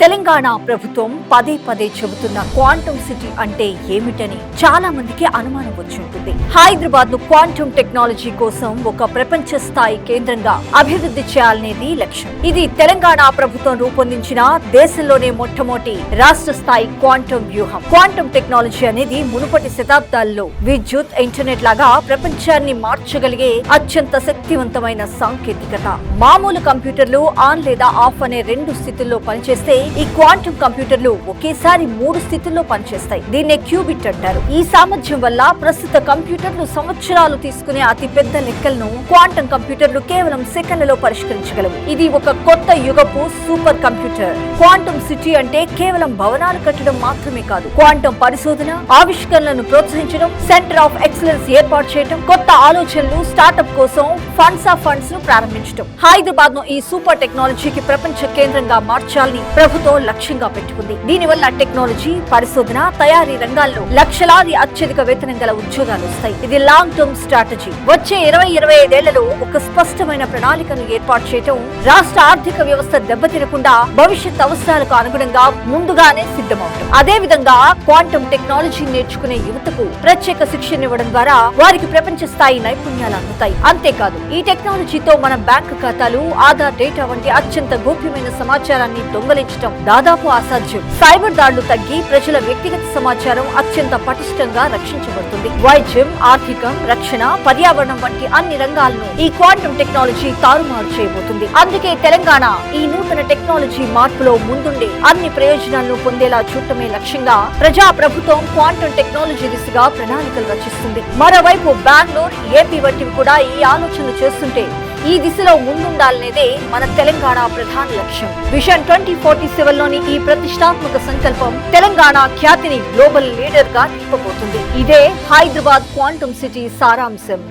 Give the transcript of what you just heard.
తెలంగాణ ప్రభుత్వం పదే పదే చెబుతున్న క్వాంటమ్ సిటీ అంటే ఏమిటని చాలా మందికి అనుమానం వచ్చి ఉంటుంది. హైదరాబాద్ను క్వాంటమ్ టెక్నాలజీ కోసం ఒక ప్రపంచ స్థాయి కేంద్రంగా అభివృద్ధి చేయాలనేది లక్ష్యం. ఇది తెలంగాణ ప్రభుత్వం రూపొందించిన దేశంలోనే మొట్టమొదటి రాష్ట్ర స్థాయి క్వాంటమ్ వ్యూహం. క్వాంటమ్ టెక్నాలజీ అనేది మునుపటి శతాబ్దాల్లో విద్యుత్ ఇంటర్నెట్ లాగా ప్రపంచాన్ని మార్చగలిగే అత్యంత శక్తివంతమైన సాంకేతికత. మామూలు కంప్యూటర్లు ఆన్ లేదా ఆఫ్ అనే రెండు స్థితుల్లో పనిచేస్తే ఈ క్వాంటమ్ కంప్యూటర్లు ఒకేసారి మూడు స్థితుల్లో పనిచేస్తాయి. దీన్నే క్యూబిట్ అంటారు. ఈ సామర్థ్యం వల్ల ప్రస్తుత కంప్యూటర్లు సంవత్సరాలు తీసుకునే అతి పెద్ద లెక్కలను క్వాంటమ్ కంప్యూటర్లు కేవలం సెకండ్లలో పరిష్కరించగలవు. ఇది ఒక కొత్త యుగపు సూపర్ కంప్యూటర్. క్వాంటమ్ సిటీ అంటే కేవలం భవనాలు కట్టడం మాత్రమే కాదు. క్వాంటమ్ పరిశోధన ఆవిష్కరణలను ప్రోత్సహించడం సెంటర్ ఆఫ్ ఎక్సలెన్స్ ఏర్పాటు చేయడం కొత్త ఆలోచనలు స్టార్టప్ కోసం ఫండ్స్ ఆఫ్ ఫండ్స్ను ప్రారంభించడం హైదరాబాద్ను ఈ సూపర్ టెక్నాలజీకి ప్రపంచ కేంద్రంగా మార్చాలని ప్రభుత్వం లక్ష్యంగా పెట్టుకుంది. దీనివల్ల టెక్నాలజీ పరిశోధన తయారీ రంగాల్లో లక్షలాది అత్యధిక వేతనం గల ఉద్యోగాలు వస్తాయి. ఇది లాంగ్ టర్మ్ స్ట్రాటజీ వచ్చే ఇరవై ఇరవై ఐదేళ్ళలో ఒక స్పష్టమైన ప్రణాళికను ఏర్పాటు చేయడం రాష్ట్ర ఆర్థిక వ్యవస్థ దెబ్బతినకుండా భవిష్యత్ అవసరాలకు అనుగుణంగా ముందుగానే సిద్ధమవుతుంది అదే విధంగా క్వాంటమ్ టెక్నాలజీ నేర్చుకునే యువతకు ప్రత్యేక శిక్షణ ఇవ్వడం ద్వారా వారికి ప్రపంచ స్థాయి నైపుణ్యాలు అందుతాయి. అంతేకాదు ఈ టెక్నాలజీతో మన బ్యాంకు ఖాతాలు ఆధార్ డేటా వంటి అత్యంత గోప్యమైన సమాచారాన్ని దొంగలించడం దాదాపు అసాధ్యం. సైబర్ దాడులు తగ్గి ప్రజల వ్యక్తిగత సమాచారం అత్యంత పటిష్టంగా రక్షించబడుతుంది. వైద్యం ఆర్థికం రక్షణ పర్యావరణం వంటి అన్ని రంగాలను ఈ క్వాంటమ్ టెక్నాలజీ తారుమారు చేయబోతుంది. అందుకే తెలంగాణ ఈ నూతన టెక్నాలజీ మార్పులో ముందుండే అన్ని ప్రయోజనాలను పొందేలా చూడటమే లక్ష్యంగా ప్రజా ప్రభుత్వం క్వాంటమ్ టెక్నాలజీ దిశగా ప్రణాళికలు రచిస్తుంది. మరోవైపు బెంగళూరు ఏపీ వంటివి కూడా ఈ ఆలోచనలు చేస్తుంటే ఈ దిశలో ముందుండాలనేదే మన తెలంగాణ ప్రధాన లక్ష్యం. విషన్ ట్వంటీ ఫార్టీ సెవెన్లోని ఈ ప్రతిష్టాత్మక సంకల్పం తెలంగాణ ఖ్యాతిని గ్లోబల్ లీడర్గా నింపబోతుంది. ఇదే హైదరాబాద్ క్వాంటమ్ సిటీ సారాంశం.